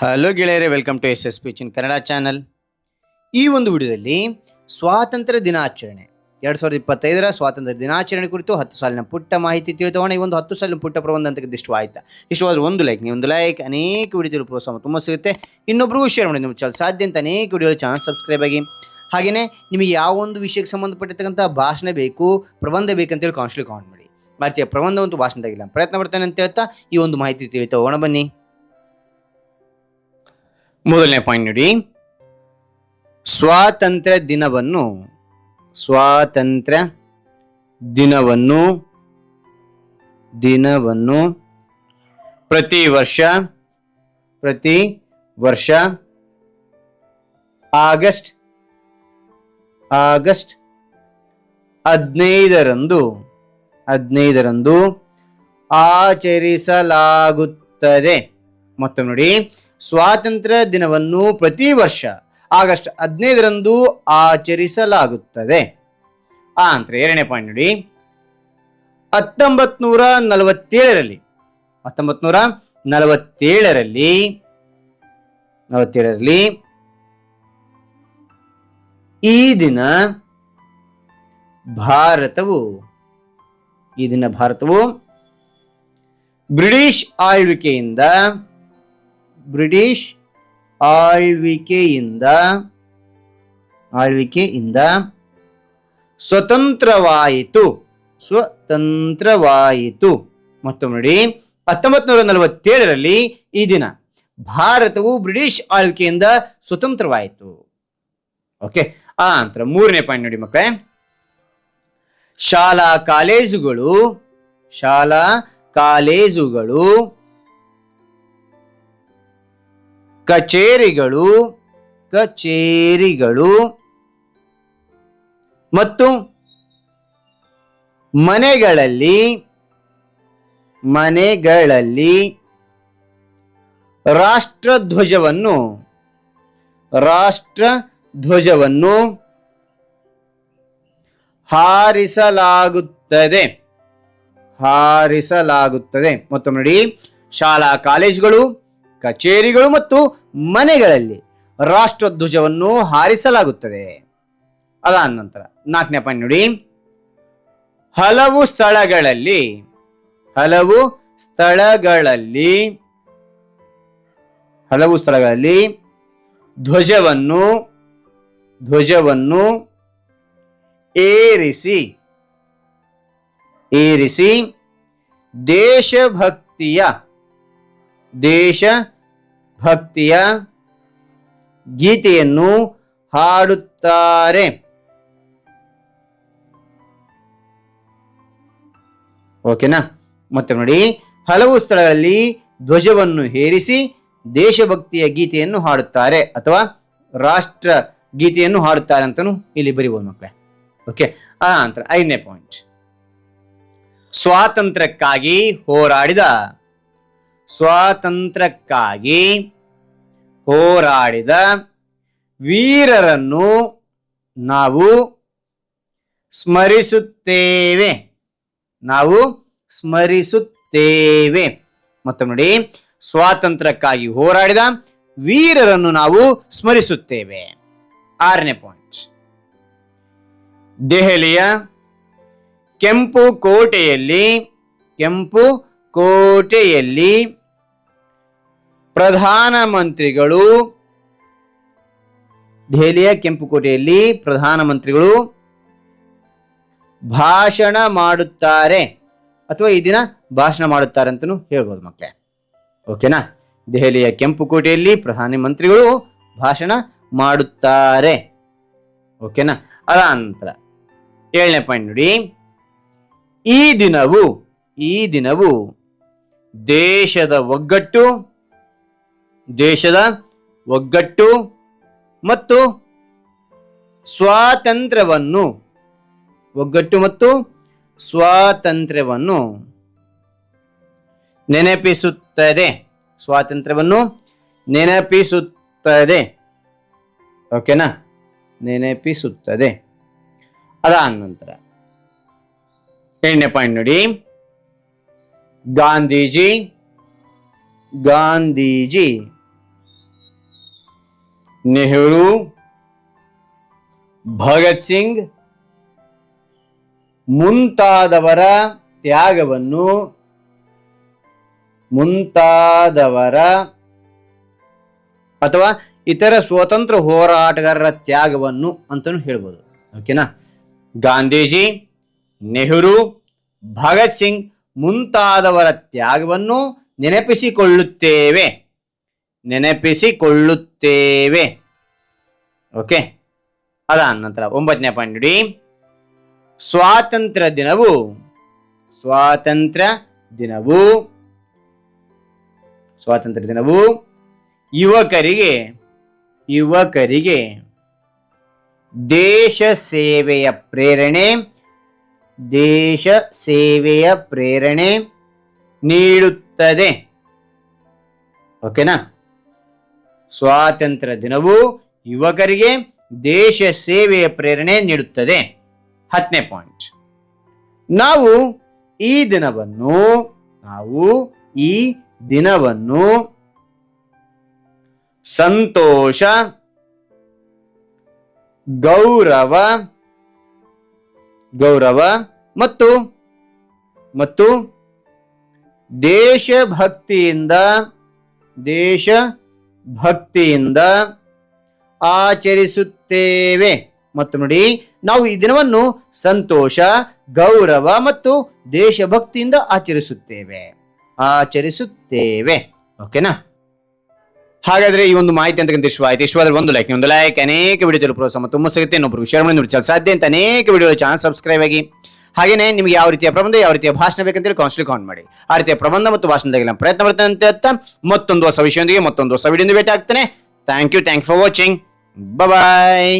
Hello ಗೆಳೆಯರೇ welcome to S S P Chin Kannada channel ಈ ಒಂದು ವಿಡಿಯೋದಲ್ಲಿ ಸ್ವಾತಂತ್ರ್ಯ ದಿನಾಚರಣೆ, ಎರಡು ಸಾವಿರದ ಇಪ್ಪತ್ತೈದರ ಸ್ವಾತಂತ್ರ್ಯ ದಿನಾಚರಣೆ ಕುರಿತು ಹತ್ತು ಸಾಲಿನ ಪುಟ್ಟ ಮಾಹಿತಿ ತಿಳಿದೋಣ ಈ ಒಂದು ಹತ್ತು ಸಾಲಿನ ಪುಟ್ಟ ಪ್ರಬಂಧ ಅಂತ ಇಷ್ಟು ಆಯ್ತಾ ಇಷ್ಟವಾದ್ರೆ ಒಂದು ಲೈಕ್ ನೀವು ಒಂದು ಲೈಕ್ ಅನೇಕ ವಿಡಿಯೋ ಪ್ರೋತ್ಸಾಹ ತುಂಬ ಸಿಗುತ್ತೆ. ಇನ್ನೊಬ್ಬರು ಶೇರ್ ಮಾಡಿ, ನಿಮ್ಮ ಚಾನಲ್ ಸಾಧ್ಯ ಅಂತ ಅನೇಕ ವಿಡಿಯೋ ಚಾನಲ್ ಸಬ್ಸ್ಕ್ರೈಬ್ ಆಗಿ. ಹಾಗೆಯೇ ನಿಮಗೆ ಯಾವ ಒಂದು ವಿಷಯಕ್ಕೆ ಸಂಬಂಧಪಟ್ಟಿರ್ತಕ್ಕಂಥ ಭಾಷಣ ಬೇಕು, ಪ್ರಬಂಧ ಬೇಕಂತೇಳಿ ಕಾನ್ಸ್ಟ್ಲಿ ಕಾಮೆಂಟ್ ಮಾಡಿ. ಭಾರತೀಯ ಪ್ರಬಂಧ ಒಂದು ಭಾಷಣದಾಗಿಲ್ಲ, ಪ್ರಯತ್ನ ಪಡ್ತೇನೆ ಅಂತ ಹೇಳ್ತಾ ಈ ಒಂದು ಮಾಹಿತಿ ತಿಳಿತಾ ಹೋಗೋಣ ಬನ್ನಿ. ಮೊದಲನೇ ಪಾಯಿಂಟ್ ನೋಡಿ. ಸ್ವಾತಂತ್ರ್ಯ ದಿನವನ್ನು ಸ್ವಾತಂತ್ರ್ಯ ದಿನವನ್ನು ದಿನವನ್ನು ಪ್ರತಿ ವರ್ಷ ಪ್ರತಿ ವರ್ಷ ಆಗಸ್ಟ್ ಆಗಸ್ಟ್ ಹದಿನೈದರಂದು ಹದಿನೈದರಂದು ಆಚರಿಸಲಾಗುತ್ತದೆ. ಮತ್ತೊಮ್ಮೆ ನೋಡಿ. ಸ್ವಾತಂತ್ರ್ಯ ದಿನವನ್ನು ಪ್ರತಿ ವರ್ಷ ಆಗಸ್ಟ್ ಹದಿನೈದರಂದು ಆಚರಿಸಲಾಗುತ್ತದೆ. ಆ ಅಂತ ಎರಡನೇ ಪಾಯಿಂಟ್ ನೋಡಿ. ಹತ್ತೊಂಬತ್ ನೂರ ನಲವತ್ತೇಳರಲ್ಲಿ ಹತ್ತೊಂಬತ್ ನೂರ ನಲವತ್ತೇಳರಲ್ಲಿ ನಲವತ್ತೇಳರಲ್ಲಿ ಈ ದಿನ ಭಾರತವು, ಈ ದಿನ ಭಾರತವು ಬ್ರಿಟಿಷ್ ಆಳ್ವಿಕೆಯಿಂದ ಬ್ರಿಟಿಷ್ ಆಳ್ವಿಕೆಯಿಂದ ಆಳ್ವಿಕೆಯಿಂದ ಸ್ವತಂತ್ರವಾಯಿತು. ಸ್ವತಂತ್ರವಾಯಿತು. ಮತ್ತೊಮ್ಮೆ ನೋಡಿ ಹತ್ತೊಂಬತ್ತು ನೂರ ನಲವತ್ತೇಳರಲ್ಲಿ ಈ ದಿನ ಭಾರತವು ಬ್ರಿಟಿಷ್ ಆಳ್ವಿಕೆಯಿಂದ ಸ್ವತಂತ್ರವಾಯಿತು. ಓಕೆ, ಆ ನಂತರ ಮೂರನೇ ಪಾಯಿಂಟ್ ನೋಡಿ ಮಕ್ಕಳೇ. ಶಾಲಾ ಕಾಲೇಜುಗಳು ಶಾಲಾ ಕಾಲೇಜುಗಳು ಕಚೇರಿಗಳು ಕಚೇರಿಗಳು ಮತ್ತು ಮನೆಗಳಲ್ಲಿ ಮನೆಗಳಲ್ಲಿ ರಾಷ್ಟ್ರಧ್ವಜವನ್ನು ರಾಷ್ಟ್ರ ಧ್ವಜವನ್ನು ಹಾರಿಸಲಾಗುತ್ತದೆ. ಹಾರಿಸಲಾಗುತ್ತದೆ. ಮತ್ತೊಮ್ಮೆ ನೋಡಿ ಶಾಲಾ ಕಾಲೇಜುಗಳು ಕಚೇರಿಗಳು ಮತ್ತು ಮನೆಗಳಲ್ಲಿ ರಾಷ್ಟ್ರಧ್ವಜವನ್ನು ಹಾರಿಸಲಾಗುತ್ತದೆ. ಅದಾದ ನಂತರ ನಾಲ್ಕನೇ ಪಾಯಿಂಟ್ ನೋಡಿ. ಹಲವು ಸ್ಥಳಗಳಲ್ಲಿ ಹಲವು ಸ್ಥಳಗಳಲ್ಲಿ ಹಲವು ಸ್ಥಳಗಳಲ್ಲಿ ಧ್ವಜವನ್ನು ಧ್ವಜವನ್ನು ಏರಿಸಿ ಏರಿಸಿ ದೇಶಭಕ್ತಿಯ ದೇಶ ಭಕ್ತಿಯ ಗೀತೆಯನ್ನು ಹಾಡುತ್ತಾರೆ. ಓಕೆನಾ ಮತ್ತೆ ನೋಡಿ, ಹಲವು ಸ್ಥಳಗಳಲ್ಲಿ ಧ್ವಜವನ್ನು ಹೇರಿಸಿ ದೇಶಭಕ್ತಿಯ ಗೀತೆಯನ್ನು ಹಾಡುತ್ತಾರೆ ಅಥವಾ ರಾಷ್ಟ್ರ ಗೀತೆಯನ್ನು ಹಾಡುತ್ತಾರೆ ಅಂತಲೂ ಇಲ್ಲಿ ಬರಿಬೋದು ಮಕ್ಕಳೇ ಓಕೆ ಆ ನಂತರ ಐದನೇ ಪಾಯಿಂಟ್ ಸ್ವಾತಂತ್ರ್ಯಕ್ಕಾಗಿ ಹೋರಾಡಿದ ಸ್ವಾತಂತ್ರ್ಯಕ್ಕಾಗಿ ಹೋರಾಡಿದ ವೀರರನ್ನು ನಾವು ಸ್ಮರಿಸುತ್ತೇವೆ. ನಾವು ಸ್ಮರಿಸುತ್ತೇವೆ. ಮತ್ತೊಮ್ಮೆ ನೋಡಿ, ಸ್ವಾತಂತ್ರ್ಯಕ್ಕಾಗಿ ಹೋರಾಡಿದ ವೀರರನ್ನು ನಾವು ಸ್ಮರಿಸುತ್ತೇವೆ. ಆರನೇ ಪಾಯಿಂಟ್ ದೆಹಲಿಯ ಕೆಂಪು ಕೋಟೆಯಲ್ಲಿ ಕೆಂಪು ಕೋಟೆಯಲ್ಲಿ ಪ್ರಧಾನಮಂತ್ರಿಗಳು, ದೆಹಲಿಯ ಕೆಂಪುಕೋಟೆಯಲ್ಲಿ ಪ್ರಧಾನಮಂತ್ರಿಗಳು ಭಾಷಣ ಮಾಡುತ್ತಾರೆ. ಅಥವಾ ಈ ದಿನ ಭಾಷಣ ಮಾಡುತ್ತಾರೆ ಅಂತಲೂ ಹೇಳ್ಬೋದು ಮಕ್ಕಳೇ. ಓಕೆನಾ? ದೆಹಲಿಯ ಕೆಂಪುಕೋಟೆಯಲ್ಲಿ ಪ್ರಧಾನ ಪ್ರಧಾನಮಂತ್ರಿಗಳು ಭಾಷಣ ಮಾಡುತ್ತಾರೆ. ಓಕೆನಾ? ಅದ ನಂತರ ಏಳನೇ ಪಾಯಿಂಟ್ ನೋಡಿ. ಈ ದಿನವು ಈ ದಿನವು ದೇಶದ ಒಗ್ಗಟ್ಟು ದೇಶದ ಒಗ್ಗಟ್ಟು ಮತ್ತು ಸ್ವಾತಂತ್ರ್ಯವನ್ನು, ಒಗ್ಗಟ್ಟು ಮತ್ತು ಸ್ವಾತಂತ್ರ್ಯವನ್ನು ನೆನಪಿಸುತ್ತದೆ. ಸ್ವಾತಂತ್ರ್ಯವನ್ನು ನೆನಪಿಸುತ್ತದೆ. ಓಕೆನಾ ನೆನಪಿಸುತ್ತದೆ. ಅದಾದ ನಂತರ ಏಳನೇ ಪಾಯಿಂಟ್ ನೋಡಿ. ಗಾಂಧೀಜಿ ಗಾಂಧೀಜಿ. ನೆಹರು, ಭಗತ್ ಸಿಂಗ್ ಮುಂತಾದವರ ತ್ಯಾಗವನ್ನು ಮುಂತಾದವರ ಅಥವಾ ಇತರ ಸ್ವತಂತ್ರ ಹೋರಾಟಗಾರರ ತ್ಯಾಗವನ್ನು ಅಂತಲೂ ಹೇಳ್ಬೋದು. ಓಕೆನಾ ಗಾಂಧೀಜಿ, ನೆಹರು, ಭಗತ್ ಸಿಂಗ್ ಮುಂತಾದವರ ತ್ಯಾಗವನ್ನು ನೆನಪಿಸಿಕೊಳ್ಳುತ್ತೇವೆ. ನೆನಪಿಸಿಕೊಳ್ಳುತ್ತೇವೆ. ಓಕೆ ಅದ ನಂತರ ಒಂಬತ್ತನೇ ಪಾಯಿಂಟ್ ನೋಡಿ. ಸ್ವಾತಂತ್ರ್ಯ ದಿನವು. ಸ್ವಾತಂತ್ರ್ಯ ದಿನವು. ಸ್ವಾತಂತ್ರ್ಯ ದಿನವು. ಯುವಕರಿಗೆ ಯುವಕರಿಗೆ ದೇಶ ಸೇವೆಯ ಪ್ರೇರಣೆ, ದೇಶ ಸೇವೆಯ ಪ್ರೇರಣೆ ನೀಡುತ್ತದೆ. ಓಕೆನಾ ಸ್ವಾತಂತ್ರ್ಯ ದಿನವು ಯುವಕರಿಗೆ ದೇಶ ಸೇವೆಯ ಪ್ರೇರಣೆ ನೀಡುತ್ತದೆ. ಹತ್ತನೇ ಪಾಯಿಂಟ್ ನಾವು ಈ ದಿನವನ್ನು, ನಾವು ಈ ದಿನವನ್ನು ಸಂತೋಷ, ಗೌರವ ಗೌರವ ಮತ್ತು ಮತ್ತು ದೇಶಭಕ್ತಿಯಿಂದ, ದೇಶ ಭಕ್ತಿಯಿಂದ ಆಚರಿಸುತ್ತೇವೆ. ಮತ್ತು ನೋಡಿ, ನಾವು ಈ ದಿನವನ್ನು ಸಂತೋಷ, ಗೌರವ ಮತ್ತು ದೇಶಭಕ್ತಿಯಿಂದ ಆಚರಿಸುತ್ತೇವೆ. ಆಚರಿಸುತ್ತೇವೆ. ಓಕೆನಾ? ಹಾಗಾದ್ರೆ ಈ ಒಂದು ಮಾಹಿತಿ ಅಂತ ಇಷ್ಟವಾಯಿತು ಇಷ್ಟವಾದ್ರೆ ಒಂದು ಲೈಕ್ ಒಂದು ಲೈಕ್ ಅನೇಕ ವಿಡಿಯೋ ಪ್ರೋತ್ಸಾಹ ತುಂಬ ಸಿಗುತ್ತೆ. ಇನ್ನೊಬ್ರು ಶೇರ್ ಮಾಡಿ ನೋಡಿ. ಸಾಧ್ಯ ಅಂತ ಅನೇಕ ವಿಡಿಯೋ ಚಾನಲ್ ಸಬ್ಸ್ಕ್ರೈಬ್ ಆಗಿ. ಹಾಗೇನೆ ನಿಮಗೆ ಯಾವ ರೀತಿಯ ಪ್ರಬಂಧ, ಯಾವ ರೀತಿಯ ಭಾಷಣ ಬೇಕಂತೇಳಿ ಕೌನ್ಸಿಲ್ ಆನ್ ಮಾಡಿ. ಆ ರೀತಿಯ ಪ್ರಬಂಧ ಮತ್ತು ಭಾಷಣದಾಗಿ ನಾನು ಪ್ರಯತ್ನ ಬರ್ತೇನೆ ಅಂತ ಮತ್ತೊಂದು ಹೊಸ ವಿಷಯದೊಂದಿಗೆ ಮತ್ತೊಂದು ಹೊಸ ವಿಡಿಯೋ ಭೇಟಿ ಆಗ್ತೇನೆ thank you thank for watching bye